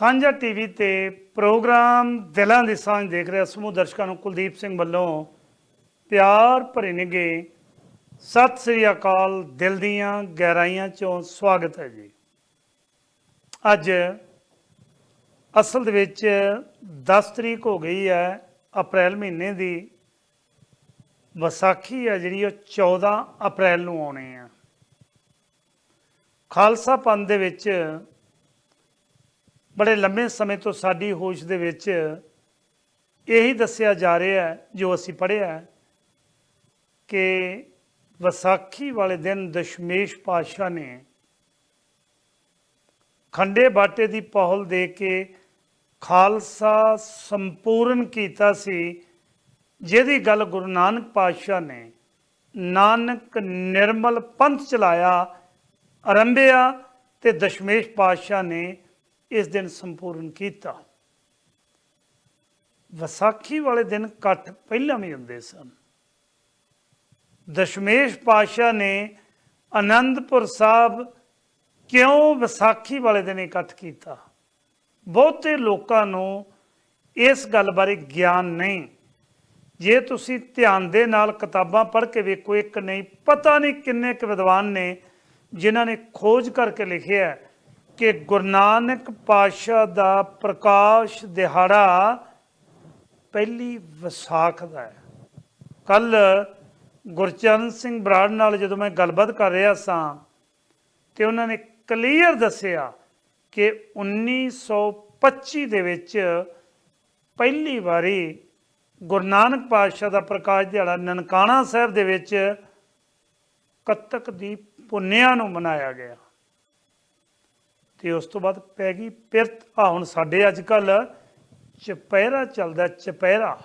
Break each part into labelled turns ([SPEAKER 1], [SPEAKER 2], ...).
[SPEAKER 1] ਸਾਂਝਾ ਟੀਵੀ ਤੇ ਪ੍ਰੋਗਰਾਮ ਦਿਲਾਂ ਦੀ ਸਾਂਝ ਦੇਖ ਰਿਹਾ ਸਮੂਹ ਦਰਸ਼ਕਾਂ ਨੂੰ ਕੁਲਦੀਪ ਸਿੰਘ ਵੱਲੋਂ ਪਿਆਰ ਭਰੇ ਨਿੱਘੇ ਸਤਿ ਸ੍ਰੀ ਅਕਾਲ, ਦਿਲ ਦੀਆਂ ਗਹਿਰਾਈਆਂ ਚੋਂ ਸਵਾਗਤ ਹੈ ਜੀ। ਅੱਜ ਅਸਲ ਦੇ ਵਿੱਚ 10 ਤਰੀਕ ਹੋ ਗਈ ਹੈ, ਅਪ੍ਰੈਲ ਮਹੀਨੇ ਦੀ। ਵਿਸਾਖੀ ਹੈ ਜਿਹੜੀ, ਉਹ 14 ਅਪ੍ਰੈਲ ਨੂੰ ਆਉਣੀ ਆ ਖਾਲਸਾ ਪੰਥ ਦੇ ਵਿੱਚ ਬੜੇ ਲੰਮੇ ਸਮੇਂ ਤੋਂ ਸਾਡੀ ਹੋਸ਼ ਦੇ ਵਿੱਚ ਇਹੀ ਦੱਸਿਆ ਜਾ ਰਿਹਾ ਹੈ, ਜੋ ਅਸੀਂ ਪੜ੍ਹਿਆ ਕਿ ਵਿਸਾਖੀ ਵਾਲੇ ਦਿਨ ਦਸ਼ਮੇਸ਼ ਪਾਤਸ਼ਾਹ ਨੇ ਖੰਡੇ ਬਾਟੇ ਦੀ ਪਹਲ ਦੇ ਕੇ ਖਾਲਸਾ ਸੰਪੂਰਨ ਕੀਤਾ ਸੀ, ਜਿਹਦੀ ਗੱਲ ਗੁਰੂ ਨਾਨਕ ਪਾਤਸ਼ਾਹ ਨੇ ਨਾਨਕ ਨਿਰਮਲ ਪੰਥ ਚਲਾਇਆ, ਆਰੰਭਿਆ ਤੇ ਦਸ਼ਮੇਸ਼ ਪਾਤਸ਼ਾਹ ਨੇ ਇਸ ਦਿਨ ਸੰਪੂਰਨ ਕੀਤਾ। ਵਿਸਾਖੀ ਵਾਲੇ ਦਿਨ ਇਕੱਠ ਪਹਿਲਾਂ ਵੀ ਹੁੰਦੇ ਸਨ। ਦਸ਼ਮੇਸ਼ ਪਾਤਸ਼ਾਹ ਨੇ ਆਨੰਦਪੁਰ ਸਾਹਿਬ ਕਿਉਂ ਵਿਸਾਖੀ ਵਾਲੇ ਦਿਨ ਇਕੱਠ ਕੀਤਾ? ਬਹੁਤੇ ਲੋਕਾਂ ਨੂੰ ਇਸ ਗੱਲ ਬਾਰੇ ਗਿਆਨ ਨਹੀਂ। ਜੇ ਤੁਸੀਂ ਧਿਆਨ ਦੇ ਨਾਲ ਕਿਤਾਬਾਂ ਪੜ੍ਹ ਕੇ ਵੇਖੋ, ਇੱਕ ਨਹੀਂ, ਪਤਾ ਨਹੀਂ ਕਿੰਨੇ ਕੁ ਵਿਦਵਾਨ ਨੇ ਜਿਨ੍ਹਾਂ ਨੇ ਖੋਜ ਕਰਕੇ ਲਿਖਿਆ ਹੈ ਕਿ ਗੁਰੂ ਨਾਨਕ ਪਾਤਸ਼ਾਹ ਦਾ ਪ੍ਰਕਾਸ਼ ਦਿਹਾੜਾ ਪਹਿਲੀ ਵਿਸਾਖ ਦਾ ਹੈ। ਕੱਲ ਗੁਰਚਰਨ ਸਿੰਘ ਬਰਾੜ ਨਾਲ ਜਦੋਂ ਮੈਂ ਗੱਲਬਾਤ ਕਰ ਰਿਹਾ ਸਾਂ ਤੇ ਉਹਨਾਂ ਨੇ ਕਲੀਅਰ ਦੱਸਿਆ ਕਿ 1925 ਦੇ ਵਿੱਚ ਪਹਿਲੀ ਵਾਰੀ ਗੁਰੂ ਨਾਨਕ ਪਾਤਸ਼ਾਹ ਦਾ ਪ੍ਰਕਾਸ਼ ਦਿਹਾੜਾ ਨਨਕਾਣਾ ਸਾਹਿਬ ਦੇ ਵਿੱਚ ਕੱਤਕ ਦੀ ਪੁੰਨਿਆ ਨੂੰ ਮਨਾਇਆ ਗਿਆ। ਤੇ ਉਸ ਤੋਂ ਬਾਅਦ ਪੈ ਗਈ ਪਿਰਤ। ਆ ਹੁਣ ਸਾਡੇ ਅੱਜ ਕੱਲ ਚਪਹਿਰਾ ਚੱਲਦਾ, ਚਪਹਿਰਾ।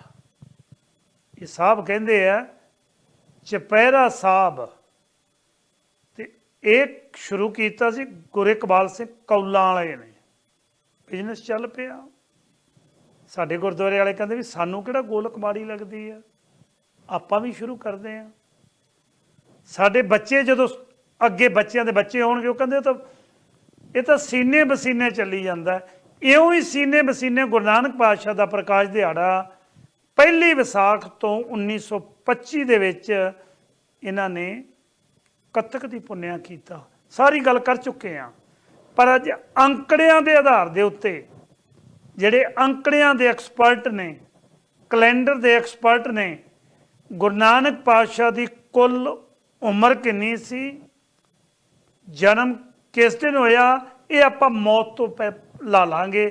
[SPEAKER 1] ਇਹ ਸਾਹਿਬ ਕਹਿੰਦੇ ਆ, ਚਪਹਿਰਾ ਸਾਹਿਬ। ਤੇ ਇਹ ਸ਼ੁਰੂ ਕੀਤਾ ਸੀ ਗੁਰ ਇਕਬਾਲ ਸਿੰਘ ਕੌਲਾਂ ਵਾਲੇ ਨੇ। ਬਿਜ਼ਨਸ ਚੱਲ ਪਿਆ। ਸਾਡੇ ਗੁਰਦੁਆਰੇ ਵਾਲੇ ਕਹਿੰਦੇ ਵੀ ਸਾਨੂੰ ਕਿਹੜਾ ਗੋਲਕ ਮਾੜੀ ਲੱਗਦੀ ਆ? ਆਪਾਂ ਵੀ ਸ਼ੁਰੂ ਕਰਦੇ ਆ। ਸਾਡੇ ਬੱਚੇ ਜਦੋਂ ਅੱਗੇ ਬੱਚਿਆਂ ਦੇ ਬੱਚੇ ਹੋਣਗੇ, ਉਹ ਕਹਿੰਦੇ ਤਾਂ ਇਹ ਤਾਂ ਸੀਨੇ ਬਸੀਨੇ ਚੱਲੀ ਜਾਂਦਾ। ਇਉਂ ਹੀ ਸੀਨੇ ਬਸੀਨੇ ਗੁਰੂ ਨਾਨਕ ਪਾਤਸ਼ਾਹ ਦਾ ਪ੍ਰਕਾਸ਼ ਦਿਹਾੜਾ ਪਹਿਲੀ ਵਿਸਾਖ ਤੋਂ 1925 ਦੇ ਵਿੱਚ ਇਹਨਾਂ ਨੇ ਕੱਤਕ ਦੀ ਪੁੰਨਿਆ ਕੀਤਾ। ਸਾਰੀ ਗੱਲ ਕਰ ਚੁੱਕੇ ਆ ਪਰ ਅੱਜ ਅੰਕੜਿਆਂ ਦੇ ਆਧਾਰ ਦੇ ਉੱਤੇ ਜਿਹੜੇ ਅੰਕੜਿਆਂ ਦੇ ਐਕਸਪਰਟ ਨੇ, ਕੈਲੰਡਰ ਦੇ ਐਕਸਪਰਟ ਨੇ, ਗੁਰੂ ਨਾਨਕ ਪਾਤਸ਼ਾਹ ਦੀ ਕੁੱਲ ਉਮਰ ਕਿੰਨੀ ਸੀ? ਜਨਮ ਕਿਸ ਦਿਨ ਹੋਇਆ, ਇਹ ਆਪਾਂ ਮੌਤ ਤੋਂ ਪਹਿ ਲਾ ਲਾਂਗੇ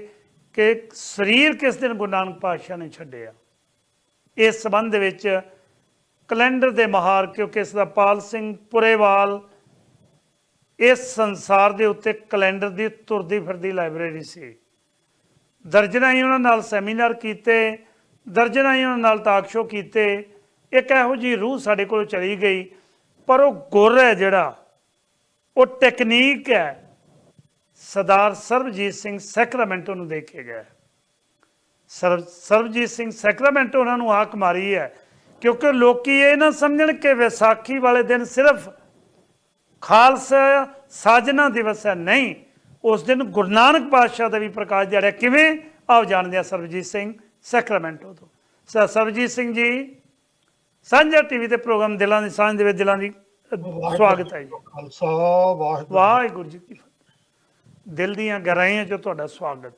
[SPEAKER 1] ਕਿ ਸਰੀਰ ਕਿਸ ਦਿਨ ਗੁਰੂ ਨਾਨਕ ਪਾਤਸ਼ਾਹ ਨੇ ਛੱਡਿਆ। ਇਸ ਸੰਬੰਧ ਦੇ ਵਿੱਚ ਕੈਲੰਡਰ ਦੇ ਮਹਾਰ ਕਿਉਂਕਿ ਇਸ ਦਾ ਪਾਲ ਸਿੰਘ ਪੁਰੇਵਾਲ ਇਸ ਸੰਸਾਰ ਦੇ ਉੱਤੇ ਕੈਲੰਡਰ ਦੀ ਤੁਰਦੀ ਫਿਰਦੀ ਲਾਇਬ੍ਰੇਰੀ ਸੀ। ਦਰਜਨਾਂ ਹੀ ਉਹਨਾਂ ਨਾਲ ਸੈਮੀਨਾਰ ਕੀਤੇ, ਦਰਜਨਾਂ ਹੀ ਉਹਨਾਂ ਨਾਲ ਟਾਕ ਸ਼ੋਅ ਕੀਤੇ। ਇੱਕ ਇਹੋ ਜੀ ਰੂਹ ਸਾਡੇ ਕੋਲ ਚਲੀ ਗਈ, ਪਰ ਉਹ ਗੁਰ ਹੈ ਜਿਹੜਾ ਉਹ ਟੈਕਨੀਕ ਹੈ। ਸਰਦਾਰ ਸਰਬਜੀਤ ਸਿੰਘ ਸੈਕਰਾਮੈਂਟੋ ਨੂੰ ਦੇਖੇ ਗਿਆ। ਸਰਬਜੀਤ ਸਿੰਘ ਸੈਕਰਾਮੈਂਟੋ ਉਹਨਾਂ ਨੂੰ ਆਕ ਮਾਰੀ ਹੈ, ਕਿਉਂਕਿ ਲੋਕੀ ਇਹ ਨਾ ਸਮਝਣ ਕਿ ਵਿਸਾਖੀ ਵਾਲੇ ਦਿਨ ਸਿਰਫ ਖਾਲਸਾ ਸਾਜਨਾ ਦਿਵਸ ਹੈ। ਨਹੀਂ, ਉਸ ਦਿਨ ਗੁਰੂ ਨਾਨਕ ਪਾਤਸ਼ਾਹ ਦਾ ਵੀ ਪ੍ਰਕਾਸ਼ ਦਿਹਾੜਾ ਕਿਵੇਂ? ਆਓ ਜਾਣਦੇ ਆ ਸਰਬਜੀਤ ਸਿੰਘ ਸੈਕਰਾਮੈਂਟੋ ਤੋਂ। ਸਰਬਜੀਤ ਸਿੰਘ ਜੀ, ਸਾਂਝਾ ਟੀਵੀ ਤੇ ਪ੍ਰੋਗਰਾਮ ਦਿਲਾਂ ਦੀ, ਸਾਂਝ ਦੇ ਵਿੱਚ ਦਿਲਾਂ ਦੀ ਸਵਾਗਤ ਹੈ ਜੀ।
[SPEAKER 2] ਖਾਲਸਾ ਵਾਹਿਗੁਰੂ
[SPEAKER 1] ਵਾਹਿਗੁਰੂ ਜੀ ਕੀ ਫਤਿਹ। ਦਿਲ ਦੀਆਂ ਗਹਿਰਾਈਆਂ 'ਚ ਤੁਹਾਡਾ ਸਵਾਗਤ।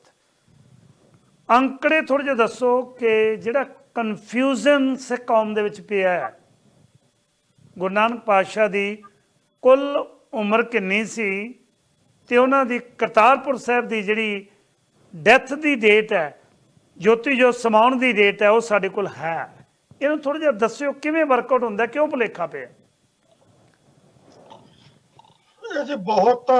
[SPEAKER 1] ਅੰਕੜੇ ਥੋੜੇ ਜਿਹਾ ਦੱਸੋ ਕਿ ਜਿਹੜਾ ਕਨਫਿਊਜ਼ਨ ਸਿੱਖ ਕੌਮ ਦੇ ਵਿੱਚ ਪਿਆ ਹੈ ਗੁਰੂ ਨਾਨਕ ਪਾਤਸ਼ਾਹ ਦੀ ਕੁੱਲ ਉਮਰ ਕਿੰਨੀ ਸੀ ਤੇ ਉਹਨਾਂ ਦੀ ਕਰਤਾਰਪੁਰ ਸਾਹਿਬ ਦੀ ਜਿਹੜੀ ਡੈਥ ਦੀ ਡੇਟ ਹੈ ਜੋਤੀ ਜੋ ਸਮਾਉਣ ਦੀ ਡੇਟ ਹੈ ਉਹ ਸਾਡੇ ਕੋਲ ਹੈ। ਇਹਨੂੰ ਥੋੜਾ ਜਿਹਾ ਦੱਸਿਓ ਕਿਵੇਂ ਵਰਕਆਊਟ ਹੁੰਦਾ ਕਿਉਂ ਭੁਲੇਖਾ ਪਿਆ?
[SPEAKER 2] ਇਹ ਜੀ ਬਹੁਤ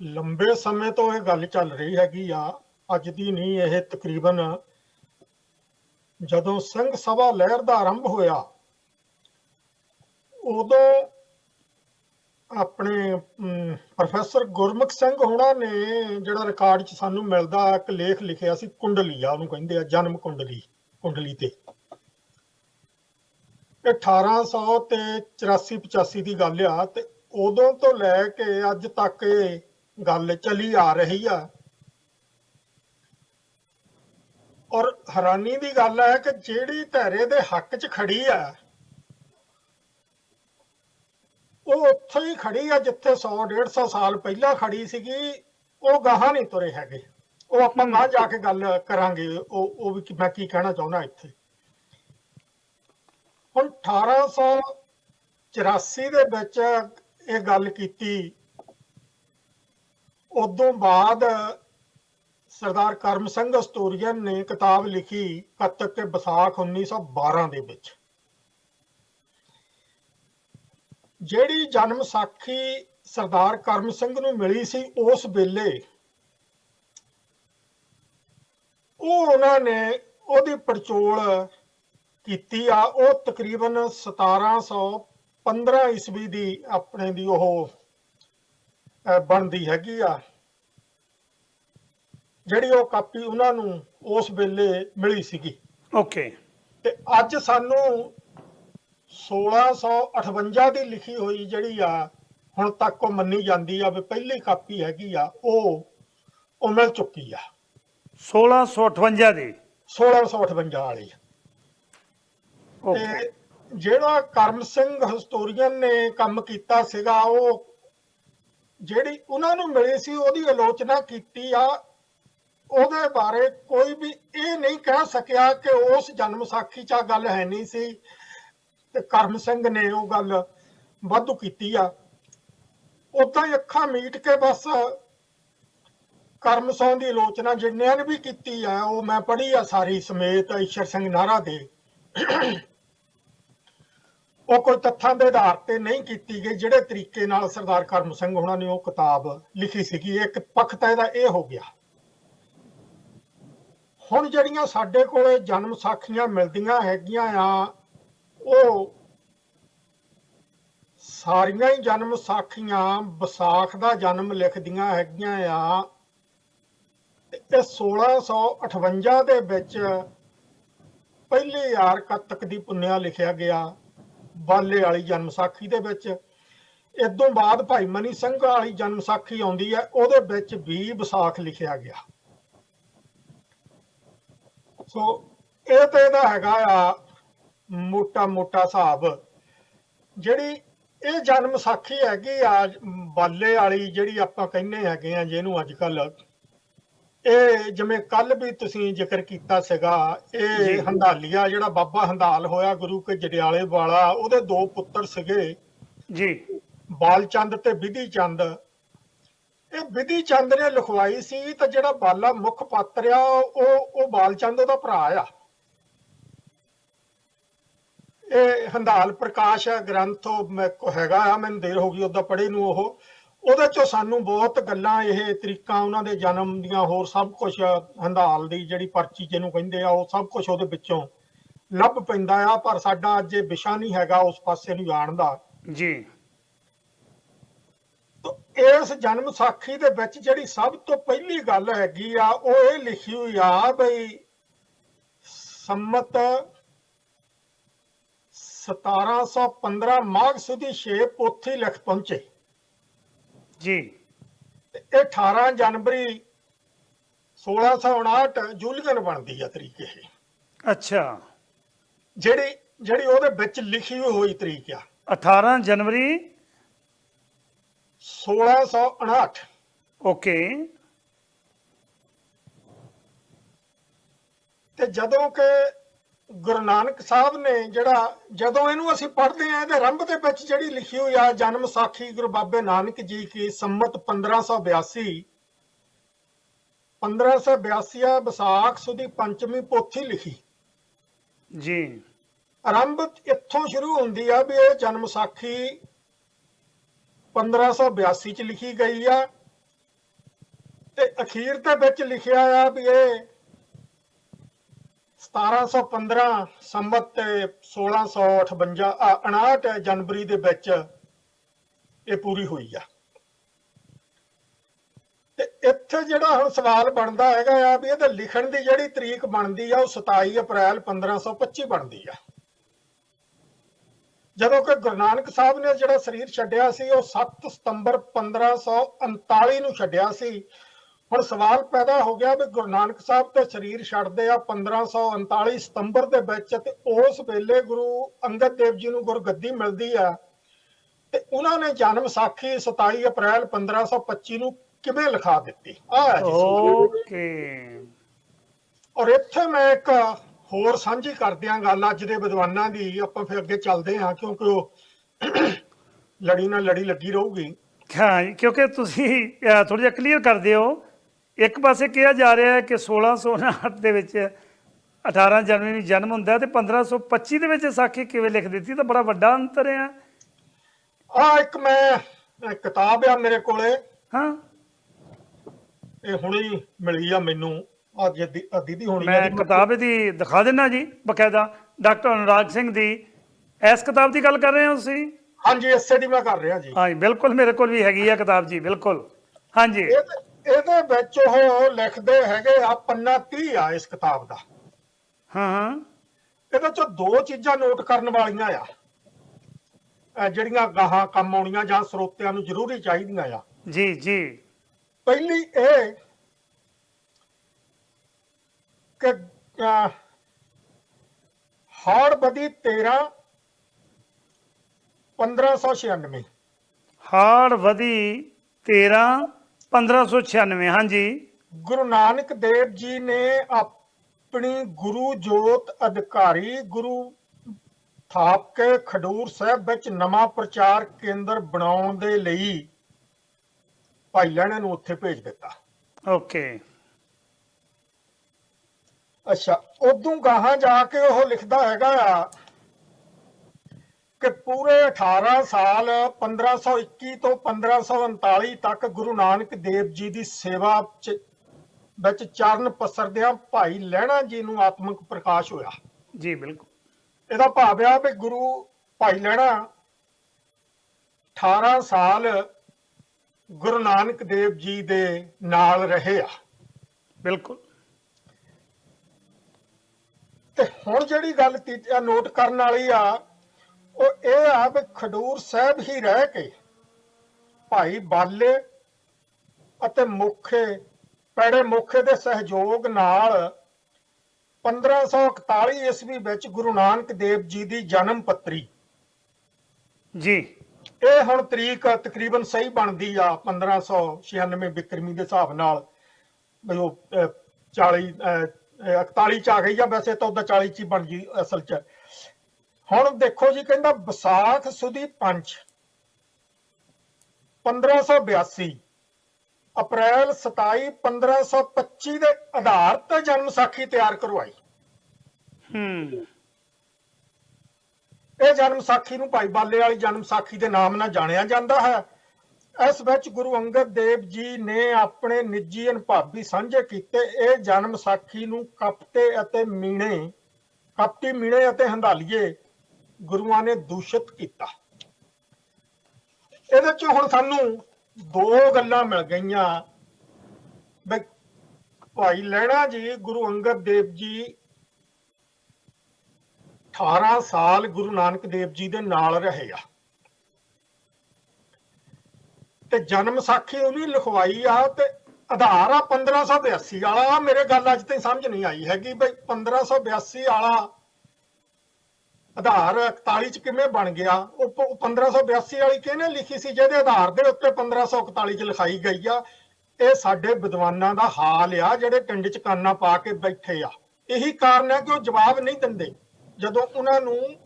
[SPEAKER 2] ਲੰਬੇ ਸਮੇਂ ਤੋਂ ਇਹ ਗੱਲ ਚੱਲ ਰਹੀ ਹੈਗੀ ਆ, ਅੱਜ ਦੀ ਨਹੀਂ, ਇਹ ਤਕਰੀਬਨ ਜਦੋਂ ਸਿੰਘ ਸਭਾ ਲਹਿਰ ਦਾ ਆਰੰਭ ਹੋਇਆ, ਉਦੋਂ ਆਪਣੇ ਪ੍ਰੋਫੈਸਰ ਗੁਰਮੁਖ ਸਿੰਘ ਹੋਣਾ ਨੇ ਜਿਹੜਾ ਰਿਕਾਰਡ 'ਚ ਸਾਨੂੰ ਮਿਲਦਾ, ਇੱਕ ਲੇਖ ਲਿਖਿਆ ਸੀ, ਕੁੰਡਲੀ ਆ ਉਹਨੂੰ ਕਹਿੰਦੇ ਆ, ਜਨਮ ਕੁੰਡਲੀ ਕੁੰਡਲੀ ਤੇ। ਇਹ 1800 ਤੇ 84 85 ਦੀ ਗੱਲ ਆ, ਤੇ ਉਦੋਂ ਤੋਂ ਲੈ ਕੇ ਅੱਜ ਤੱਕ ਇਹ ਗੱਲ ਚੱਲੀ ਆ ਰਹੀ ਆ। ਹੈਰਾਨੀ ਦੀ ਗੱਲ ਹੈ ਕਿ ਜਿਹੜੀ ਧੈਰੇ ਦੇ ਹੱਕ 'ਚ ਖੜੀ ਆ, ਉਹ ਉੱਥੇ ਹੀ ਖੜੀ ਆ ਜਿੱਥੇ 100 150 ਸਾਲ ਪਹਿਲਾਂ ਖੜੀ ਸੀਗੀ। ਉਹ ਗਾਹਾਂ ਨਹੀਂ ਤੁਰੇ ਹੈਗੇ। ਉਹ ਆਪਾਂ ਨਾ ਜਾ ਕੇ ਗੱਲ ਕਰਾਂਗੇ। ਉਹ ਉਹ ਵੀ ਮੈਂ ਕੀ ਕਹਿਣਾ ਚਾਹੁੰਦਾ ਇੱਥੇ। ਹੁਣ 1884 ਦੇ ਵਿੱਚ ਇਹ ਗੱਲ ਕੀਤੀ, ਉਦੋਂ ਬਾਅਦ ਸਰਦਾਰ ਕਰਮ ਸਿੰਘ ਅਸਤੂਰੀਅਨ ਨੇ ਕਿਤਾਬ ਲਿਖੀ ਕੱਤਕ ਤੇ ਵਿਸਾਖ 1912 ਦੇ ਵਿੱਚ। ਜਿਹੜੀ ਜਨਮ ਸਾਖੀ ਸਰਦਾਰ ਕਰਮ ਸਿੰਘ ਨੂੰ ਮਿਲੀ ਸੀ ਉਸ ਵੇਲੇ, ਉਹ ਉਹਨਾਂ ਨੇ ਉਹਦੀ ਪੜਚੋਲ ਕੀਤੀ ਆ, ਉਹ ਤਕਰੀਬਨ 1715 ਈਸਵੀ ਦੀ ਆਪਣੇ ਦੀ ਉਹ ਬਣਦੀ ਹੈਗੀ ਆ। ਜਿਹੜੀ ਉਹ ਕਾਪੀ ਉਹਨਾਂ ਨੂੰ ਉਸ ਵੇਲੇ ਮਿਲੀ ਸੀਗੀ।
[SPEAKER 1] ਓਕੇ।
[SPEAKER 2] ਤੇ ਅੱਜ ਸਾਨੂੰ 1658 ਦੀ ਲਿਖੀ ਹੋਈ ਜਿਹੜੀ ਆ ਹੁਣ ਤੱਕ ਉਹ ਮੰਨੀ ਜਾਂਦੀ ਆ ਵੀ ਪਹਿਲੀ ਕਾਪੀ ਹੈਗੀ ਆ ਉਹ ਉਹ ਮਿਲ ਚੁੱਕੀ ਆ।
[SPEAKER 1] 1658 ਦੀ?
[SPEAKER 2] 1658 ਵਾਲੀ।
[SPEAKER 1] ਓਕੇ।
[SPEAKER 2] ਜਿਹੜਾ ਕਰਮ ਸਿੰਘ ਹਿਸਟੋਰੀਅਨ ਨੇ ਕੰਮ ਕੀਤਾ ਸੀਗਾ, ਉਹ ਜਿਹੜੀ ਉਹਨਾਂ ਨੂੰ ਮਿਲੀ ਸੀ, ਉਹਦੀ ਆਲੋਚਨਾ ਕੀਤੀ ਆ, ਉਹਦੇ ਬਾਰੇ ਕੋਈ ਵੀ ਇਹ ਨਹੀਂ ਕਹਿ ਸਕਿਆ ਕਿ ਉਸ ਜਨਮ ਸਾਖੀ 'ਚ ਆ ਗੱਲ ਹੈ ਨਹੀਂ ਸੀ, ਤੇ ਕਰਮ ਸਿੰਘ ਨੇ ਉਹ ਗੱਲ ਵਾਧੂ ਕੀਤੀ ਆ। ਉਦਾਂ ਹੀ ਅੱਖਾਂ ਮੀਟ ਕੇ ਬਸ ਕਰਮ ਸਿੰਘ ਦੀ ਆਲੋਚਨਾ ਜਿੰਨਿਆਂ ਨੇ ਵੀ ਕੀਤੀ ਆ, ਉਹ ਮੈਂ ਪੜ੍ਹੀ ਆ ਸਾਰੀ ਸਮੇਤ ਈਸ਼ਰ ਸਿੰਘ ਨਾਰਾ ਦੇ। ਉਹ ਕੋਈ ਤੱਥਾਂ ਦੇ ਆਧਾਰ ਤੇ ਨਹੀਂ ਕੀਤੀ ਗਈ, ਜਿਹੜੇ ਤਰੀਕੇ ਨਾਲ ਸਰਦਾਰ ਕਰਮ ਸਿੰਘ ਉਹਨਾਂ ਨੇ ਉਹ ਕਿਤਾਬ ਲਿਖੀ ਸੀਗੀ। ਇੱਕ ਪੱਖ ਤਾਂ ਇਹਦਾ ਇਹ ਹੋ ਗਿਆ। ਹੁਣ ਜਿਹੜੀਆਂ ਸਾਡੇ ਕੋਲੇ ਜਨਮ ਸਾਖੀਆਂ ਮਿਲਦੀਆਂ ਹੈਗੀਆਂ ਆ, ਉਹ ਸਾਰੀਆਂ ਹੀ ਜਨਮ ਸਾਖੀਆਂ ਵਿਸਾਖ ਦਾ ਜਨਮ ਲਿਖਦੀਆਂ ਹੈਗੀਆਂ ਆ। ਤੇ ਇਹ 1658 ਦੇ ਵਿੱਚ ਪਹਿਲੀ ਯਾਰ ਕੱਤਕ ਦੀ ਪੁੰਨਿਆ ਲਿਖਿਆ ਗਿਆ। ਬਾਲੇ ਵਾਲੀ ਜਨਮ ਸਾਖੀ ਦੇ ਵਿੱਚ। ਇਦੋਂ ਬਾਅਦ ਭਾਈ ਮਨੀ ਸਿੰਘ ਵਾਲੀ ਜਨਮ ਸਾਖੀ ਆਉਂਦੀ ਹੈ, ਉਹਦੇ ਵਿੱਚ ਵੀ ਵਿਸਾਖ ਲਿਖਿਆ ਗਿਆ। ਸੋ ਇਹ ਤੇ ਇਹਦਾ ਹੈਗਾ ਆ ਮੋਟਾ ਮੋਟਾ ਹਿਸਾਬ। ਜਿਹੜੀ ਇਹ ਜਨਮ ਸਾਖੀ ਹੈਗੀ ਆ, ਬਾਲੇ ਵਾਲੀ ਜਿਹੜੀ ਆਪਾਂ ਕਹਿੰਦੇ ਹੈਗੇ ਆ, ਜਿਹਨੂੰ ਅੱਜ ਕੱਲ ਇਹ ਜਿਵੇਂ ਕੱਲ ਵੀ ਤੁਸੀਂ ਜ਼ਿਕਰ ਕੀਤਾ ਸੀਗਾ। ਇਹ ਹੰਦਾਲੀਆ ਜਿਹੜਾ ਬਾਬਾ ਹੰਦਾਲ ਹੋਇਆ ਗੁਰੂ ਕੇ ਜੜਿਆਲੇ ਵਾਲਾ ਉਹਦੇ ਦੋ ਪੁੱਤਰ ਸੀਗੇ।
[SPEAKER 1] ਜੀ।
[SPEAKER 2] ਬਾਲਚੰਦ ਤੇ ਵਿਧੀ ਚੰਦ। ਇਹ ਵਿਧੀ ਚੰਦ ਨੇ ਲਿਖਵਾਈ ਸੀ ਤਾਂ ਜਿਹੜਾ ਬਾਲਾ ਮੁੱਖ ਪਾਤਰ ਆ ਉਹ ਉਹ ਬਾਲਚੰਦ ਉਹਦਾ ਭਰਾ ਆ। ਇਹ ਹੰਦਾਲ ਪ੍ਰਕਾਸ਼ ਗ੍ਰੰਥ ਕੋ ਹੈਗਾ ਆ ਮੈਨੂੰ ਦੇਰ ਹੋ ਗਈ ਉਹਦਾ ਪੜ੍ਹੇ ਨੂੰ ਉਹ। ਉਹਦੇ ਚੋਂ ਸਾਨੂੰ ਬਹੁਤ ਗੱਲਾਂ ਇਹ ਤਰੀਕਾਂ ਉਹਨਾਂ ਦੇ ਜਨਮ ਦੀਆਂ ਹੋਰ ਸਭ ਕੁਝ ਹੰਦਾਲ ਦੀ ਜਿਹੜੀ ਪਰਚੀ ਜਿਹਨੂੰ ਕਹਿੰਦੇ ਆ ਉਹ ਸਭ ਕੁਝ ਉਹਦੇ ਵਿੱਚੋਂ ਲੱਭ ਪੈਂਦਾ ਆ ਪਰ ਸਾਡਾ ਅੱਜ ਇਹ ਵਿਸ਼ਾ ਨਹੀਂ ਹੈਗਾ ਉਸ ਪਾਸੇ ਨੂੰ ਜਾਣ ਦਾ।
[SPEAKER 1] ਜੀ।
[SPEAKER 2] ਇਸ ਜਨਮ ਸਾਖੀ ਦੇ ਵਿੱਚ ਜਿਹੜੀ ਸਭ ਤੋਂ ਪਹਿਲੀ ਗੱਲ ਹੈਗੀ ਆ ਉਹ ਇਹ ਲਿਖੀ ਹੋਈ ਆ ਬਈ ਸੰਮਤ 1715 ਮਾਘ ਸੁਦੀ ਛੇ ਪੋਥੀ ਲਿਖ ਪਹੁੰਚੇ।
[SPEAKER 1] ਜੀ।
[SPEAKER 2] ਇਹ 18 ਜਨਵਰੀ 1659 ਜੂਲੀਅਨ ਬਣਦੀ ਆ ਤਰੀਕ ਇਹ।
[SPEAKER 1] ਅੱਛਾ।
[SPEAKER 2] ਜਿਹੜੀ ਜਿਹੜੀ ਉਹਦੇ ਵਿੱਚ ਲਿਖੀ ਹੋਈ ਤਰੀਕ ਆ।
[SPEAKER 1] 18 ਜਨਵਰੀ
[SPEAKER 2] 1659
[SPEAKER 1] ਓਕੇ।
[SPEAKER 2] ਤੇ ਜਦੋਂ ਕਿ ਗੁਰੂ ਨਾਨਕ ਸਾਹਿਬ ਨੇ ਜਿਹੜਾ ਜਦੋਂ ਇਹਨੂੰ ਅਸੀਂ ਪੜ੍ਹਦੇ ਆ ਇਹਦੇ ਆਰੰਭ ਦੇ ਵਿੱਚ ਜਿਹੜੀ ਲਿਖੀ ਹੋਈ ਆ ਜਨਮ ਸਾਖੀ ਗੁਰੂ ਬਾਬੇ ਨਾਨਕ ਜੀ ਕੀ ਸੰਮਤ 1582 1582 ਆ ਵਿਸਾਖ ਸੁਦੀ ਪੰਚਮੀ ਪੋਥੀ ਲਿਖੀ।
[SPEAKER 1] ਜੀ।
[SPEAKER 2] ਆਰੰਭ ਇੱਥੋਂ ਸ਼ੁਰੂ ਹੁੰਦੀ ਆ ਵੀ ਇਹ ਜਨਮ ਸਾਖੀ 1582 ਚ ਲਿਖੀ ਗਈ ਆ। ਤੇ ਅਖੀਰ ਦੇ ਵਿੱਚ ਲਿਖਿਆ ਆ ਵੀ ਇਹ 1715 ਸੰਮਤ ਤੇ 1658 ਆ, 59 ਜਨਵਰੀ ਦੇ ਵਿੱਚ ਇਹ ਪੂਰੀ ਹੋਈ ਆ। ਤੇ ਇੱਥੇ ਜਿਹੜਾ ਹੁਣ ਸਵਾਲ ਬਣਦਾ ਹੈਗਾ ਆ ਵੀ ਇਹਦੇ ਲਿਖਣ ਦੀ ਜਿਹੜੀ ਤਰੀਕ ਬਣਦੀ ਆ ਉਹ 27 ਅਪ੍ਰੈਲ 1525 ਬਣਦੀ ਆ। ਜਦੋਂ ਕਿ ਗੁਰੂ ਨਾਨਕ ਸਾਹਿਬ ਨੇ ਜਿਹੜਾ ਸਰੀਰ ਛੱਡਿਆ ਸੀ ਉਹ 7 ਸਤੰਬਰ 1539 ਨੂੰ ਛੱਡਿਆ ਸੀ ਹੁਣ ਸਵਾਲ ਪੈਦਾ ਹੋ ਗਿਆ ਵੀ ਗੁਰੂ ਨਾਨਕ ਸਾਹਿਬ ਤੇ ਸਰੀਰ ਛੱਡਦੇ ਆ 1539 ਸਤੰਬਰ ਦੇ ਵਿੱਚ ਤੇ ਉਸ ਵੇਲੇ ਗੁਰੂ ਅੰਗਦ ਦੇਵ ਜੀ ਨੂੰ ਗੁਰਗੱਦੀ ਮਿਲਦੀ ਆ। ਤੇ ਉਹਨਾਂ ਨੇ ਜਨਮ ਸਾਖੀ 27 ਅਪ੍ਰੈਲ 1525 ਨੂੰ ਕਿਵੇਂ ਲਿਖਾ ਦਿੱਤੀ? ਆ ਜੀ।
[SPEAKER 1] ਓਕੇ।
[SPEAKER 2] ਔਰ ਇੱਥੇ ਮੈਂ ਇੱਕ ਹੋਰ ਸਾਂਝੀ ਕਰਦਿਆਂ ਗੱਲ ਅੱਜ ਦੇ ਵਿਦਵਾਨਾਂ ਦੀ ਆਪਾਂ ਫਿਰ ਅੱਗੇ ਚੱਲਦੇ ਹਾਂ ਕਿਉਂਕਿ ਉਹ ਲੜੀ ਨਾਲ ਲੜੀ ਲੱਗੀ ਰਹੂਗੀ।
[SPEAKER 1] ਹਾਂ ਕਿਉਂਕਿ ਤੁਸੀਂ ਥੋੜਾ ਜਿਹਾ ਕਲੀਅਰ ਕਰ ਦਿਓ। ਇੱਕ ਪਾਸੇ ਕਿਹਾ ਜਾ ਰਿਹਾ ਹੈ ਕਿ 1659 ਦੇ ਵਿੱਚ 18 ਜਨਵਰੀ ਨੂੰ ਜਨਮ ਹੁੰਦਾ ਤੇ 1525 ਦੇ ਵਿੱਚ ਸਾਖੀ ਕਿਵੇਂ ਲਿਖ ਦਿੱਤੀ? ਤਾਂ ਬੜਾ ਵੱਡਾ ਅੰਤਰ ਹੈ।
[SPEAKER 2] ਆ ਇੱਕ ਮੈਂ ਕਿਤਾਬ ਆ ਮੇਰੇ ਕੋਲੇ।
[SPEAKER 1] ਹਾਂ।
[SPEAKER 2] ਇਹ ਹੁਣੀ ਮਿਲੀ ਆ ਮੈਨੂੰ। ਅੱਜ ਦੀ ਦੀਦੀ ਹੋਣੀ ਆ
[SPEAKER 1] ਮੈਂ। ਕਿਤਾਬ ਦੀ ਦਿਖਾ ਦਿੰਨਾ ਜੀ ਬਕਾਇਦਾ। ਡਾਕਟਰ ਅਨੁਰਾਗ ਸਿੰਘ ਦੀ। ਇਸ ਕਿਤਾਬ ਦੀ ਗੱਲ ਕਰ ਰਹੇ ਹੋ ਤੁਸੀਂ?
[SPEAKER 2] ਹਾਂਜੀ ਇਸੇ ਦੀ ਮੈਂ ਕਰ ਰਿਹਾ ਜੀ।
[SPEAKER 1] ਹਾਂ ਜੀ ਬਿਲਕੁਲ ਮੇਰੇ ਕੋਲ ਵੀ ਹੈਗੀ ਆ ਕਿਤਾਬ ਜੀ ਬਿਲਕੁਲ। ਹਾਂਜੀ।
[SPEAKER 2] ਇਹਦੇ ਵਿੱਚ ਉਹ ਲਿਖਦੇ ਹੈਗੇ ਆ ਪੰਨਾ 30 ਆ ਇਸ ਕਿਤਾਬ ਦਾ।
[SPEAKER 1] ਹਾਂ ਹਾਂ।
[SPEAKER 2] ਇਹਦੇ ਚ ਦੋ ਚੀਜ਼ਾਂ ਨੋਟ ਕਰਨ ਵਾਲੀਆਂ ਆ। ਜਿਹੜੀਆਂ ਗਾਹਾਂ ਕੰਮ ਆਉਣੀਆਂ ਜਾਂ ਸਰੋਤਿਆਂ ਨੂੰ ਜ਼ਰੂਰੀ ਚਾਹੀਦੀਆਂ ਆ।
[SPEAKER 1] ਜੀ ਜੀ।
[SPEAKER 2] ਪਹਿਲੀ ਇਹ ਕਿ ਹਾੜ ਬਦੀ 13 1596
[SPEAKER 1] ਹਾੜ ਵਧੀ 13 1596 ਹਾਂਜੀ।
[SPEAKER 2] ਗੁਰੂ ਨਾਨਕ ਦੇਵ ਜੀ ਨੇ ਆਪਣੀ ਗੁਰੂ ਜੋਤ ਅਧਿਕਾਰੀ ਗੁਰੂ ਥਾਪ ਕੇ ਖਡੂਰ ਸਾਹਿਬ ਵਿੱਚ ਨਵਾਂ ਪ੍ਰਚਾਰ ਕੇਂਦਰ ਬਣਾਉਣ ਦੇ ਲਈ ਭਾਈ ਲਹਿਣਾ ਨੂੰ ਉੱਥੇ ਭੇਜ ਦਿੱਤਾ।
[SPEAKER 1] ਓਕੇ।
[SPEAKER 2] ਅੱਛਾ ਉਦੋਂ ਗਾਹਾਂ ਜਾ ਕੇ ਉਹ ਲਿਖਦਾ ਹੈਗਾ ਆ ਕਿ ਪੂਰੇ 18 ਸਾਲ 1521 ਤੋਂ 1539 ਤੱਕ ਗੁਰੂ ਨਾਨਕ ਦੇਵ ਜੀ ਦੀ ਸੇਵਾ ਵਿੱਚ ਚਰਨ ਪਸਰਦਿਆਂ ਭਾਈ ਲਹਿਣਾ ਜੀ ਨੂੰ ਆਤਮਿਕ ਪ੍ਰਕਾਸ਼ ਹੋਇਆ।
[SPEAKER 1] ਜੀ ਬਿਲਕੁਲ।
[SPEAKER 2] ਇਹਦਾ ਭਾਵ ਆ ਵੀ ਗੁਰੂ ਭਾਈ ਲਹਿਣਾ 18 ਸਾਲ ਗੁਰੂ ਨਾਨਕ ਦੇਵ ਜੀ ਦੇ ਨਾਲ ਰਹੇ ਆ।
[SPEAKER 1] ਬਿਲਕੁਲ।
[SPEAKER 2] ਤੇ ਹੁਣ ਜਿਹੜੀ ਗੱਲ ਤੀਜਾ ਨੋਟ ਕਰਨ ਵਾਲੀ ਆ ਉਹ ਇਹ ਆ ਵੀ ਖਡੂਰ ਸਾਹਿਬ ਹੀ ਰਹਿ ਕੇ ਭਾਈ ਬਾਲੇ ਅਤੇ ਮੁਖੇ ਪੈੜੇ ਮੁਖੇ ਦੇ ਸਹਿਯੋਗ ਨਾਲ 1541 ਈਸਵੀ ਵਿੱਚ ਗੁਰੂ ਨਾਨਕ ਦੇਵ ਜੀ ਦੀ ਜਨਮ ਪੱਤਰੀ।
[SPEAKER 1] ਜੀ।
[SPEAKER 2] ਇਹ ਹੁਣ ਤਰੀਕ ਤਕਰੀਬਨ ਸਹੀ ਬਣਦੀ ਆ 1596 ਬਿਕਰਮੀ ਦੇ ਹਿਸਾਬ ਨਾਲ। ਵੀ ਉਹ ਅਹ, 40 ਅਹ, ਅਹ, 41 ਚ ਆ ਗਈ ਆ ਵੈਸੇ ਤਾਂ ਉਹਦਾ 40 ਚ ਹੀ ਬਣ ਗਈ ਅਸਲ ਚ। ਹੁਣ ਦੇਖੋ ਜੀ ਕਹਿੰਦਾ ਵਿਸਾਖ ਸੁਦੀ ਪੰਚ 1582 ਅਪ੍ਰੈਲ 27 1525 ਦੇ ਆਧਾਰ ਤੇ ਜਨਮ ਸਾਖੀ ਤਿਆਰ ਕਰਵਾਈ।
[SPEAKER 1] ਹੂੰ।
[SPEAKER 2] ਇਹ ਜਨਮ ਸਾਖੀ ਨੂੰ ਭਾਈ ਬਾਲੇ ਵਾਲੀ ਜਨਮ ਸਾਖੀ ਦੇ ਨਾਮ ਨਾਲ ਜਾਣਿਆ ਜਾਂਦਾ ਹੈ। ਇਸ ਵਿੱਚ ਗੁਰੂ ਅੰਗਦ ਦੇਵ ਜੀ ਨੇ ਆਪਣੇ ਨਿੱਜੀ ਅਨੁਭਵੀ ਸਾਂਝੇ ਕੀਤੇ। ਇਹ ਜਨਮ ਸਾਖੀ ਨੂੰ ਕਪਟੇ ਅਤੇ ਮੀਣੇ ਕਪਟੀ ਮੀਣੇ ਅਤੇ ਹੰਦਾਲੀਏ ਗੁਰੂਆਂ ਨੇ ਦੂਸ਼ਿਤ ਕੀਤਾ। ਇਹਦੇ ਚ ਹੁਣ ਸਾਨੂੰ ਦੋ ਗੱਲਾਂ ਮਿਲ ਗਈਆਂ। ਵੀ ਭਾਈ ਲਹਿਣਾ ਜੀ, ਗੁਰੂ ਅੰਗਦ ਦੇਵ ਜੀ 18 ਸਾਲ ਗੁਰੂ ਨਾਨਕ ਦੇਵ ਜੀ ਦੇ ਨਾਲ ਰਹੇ ਆ। ਤੇ ਜਨਮ ਸਾਖੀ ਉਹਨੇ ਲਿਖਵਾਈ ਆ ਤੇ ਆਧਾਰ ਆ 1582 ਵਾਲਾ। ਮੇਰੇ ਗੱਲ ਅੱਜ ਤਾਈਂ ਸਮਝ ਨਹੀਂ ਆਈ ਹੈਗੀ ਬਈ 1582 ਵਾਲਾ ਆਧਾਰ 41 ਚ ਕਿਵੇਂ ਬਣ ਗਿਆ? ਉਹ ਪ- 1582 ਵਾਲੀ ਕਿਹਨੇ ਲਿਖੀ ਸੀ? ਜਿਹਦੇ ਆਧਾਰ ਦੇ ਉੱਤੇ 1541 ਚ ਲਿਖਾਈ ਗਈ ਆ। ਇਹ ਸਾਡੇ ਵਿਦਵਾਨਾਂ ਦਾ ਹਾਲ ਆ, ਜਿਹੜੇ ਟਿੰਡ ਚ ਕਾਨਾ ਪਾ ਕੇ ਬੈਠੇ ਆ। ਇਹੀ ਕਾਰਨ ਹੈ ਕਿ ਉਹ ਜਵਾਬ ਨਹੀਂ ਦਿੰਦੇ। ਜਦੋਂ ਉਹਨਾਂ ਨੂੰ